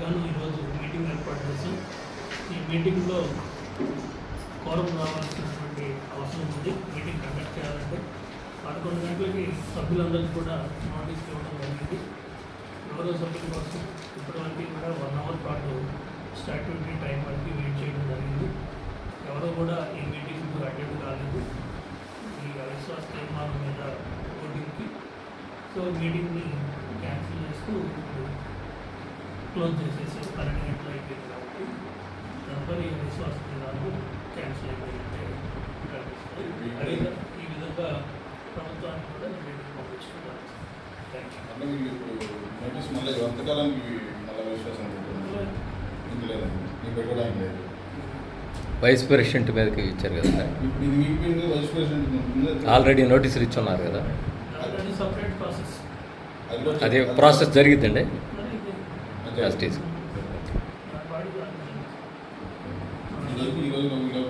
గాను ఈరోజు మీటింగ్ ఏర్పాటు చేశాం. ఈ మీటింగ్లో కోరం రావాల్సినటువంటి అవసరం ఉంది. మీటింగ్ కండక్ట్ చేయాలంటే పదకొండు గంటలకి సభ్యులందరికీ కూడా నోటీస్ ఇవ్వడం జరిగింది. ఎవరో సభ్యుల కోసం ఇప్పటివరకు కూడా వన్ అవర్ పాటు స్టాట్యూటరీ టైం వరకు వెయిట్ చేయడం జరిగింది. ఎవరో కూడా ఈ మీటింగ్కు అటెండ్ కాలేదు. ఈ అవిశ్వాస తీర్మానం మీద ఓటింగ్కి సో మీటింగ్ని క్యాన్సిల్ చేస్తూ క్లోజ్ చేసేసి పన్నెండు గంటలు అయిపోయింది కాబట్టి తదుపరి అవిశ్వాస తీర్మానం క్యాన్సిల్ అదే ఈ విధంగా ప్రభుత్వానికి కూడా నేను ఇప్పుడు నోటీస్ మళ్ళీ ఎంతకాలానికి మళ్ళీ విశ్వాసం ఉంటుంది? ఇంక లేదండి మీకు పెట్టడానికి లేదు. వైస్ ప్రెసిడెంట్ మీదకి ఇచ్చారు కదా ఆల్రెడీ నోటీసులు ఇచ్చున్నారు కదా. దాని సపరేట్ ప్రాసెస్ అది. ప్రాసెస్ జరిగిద్దండి. జస్టిస్ నా బాడీ ఈరోజు ఈరోజు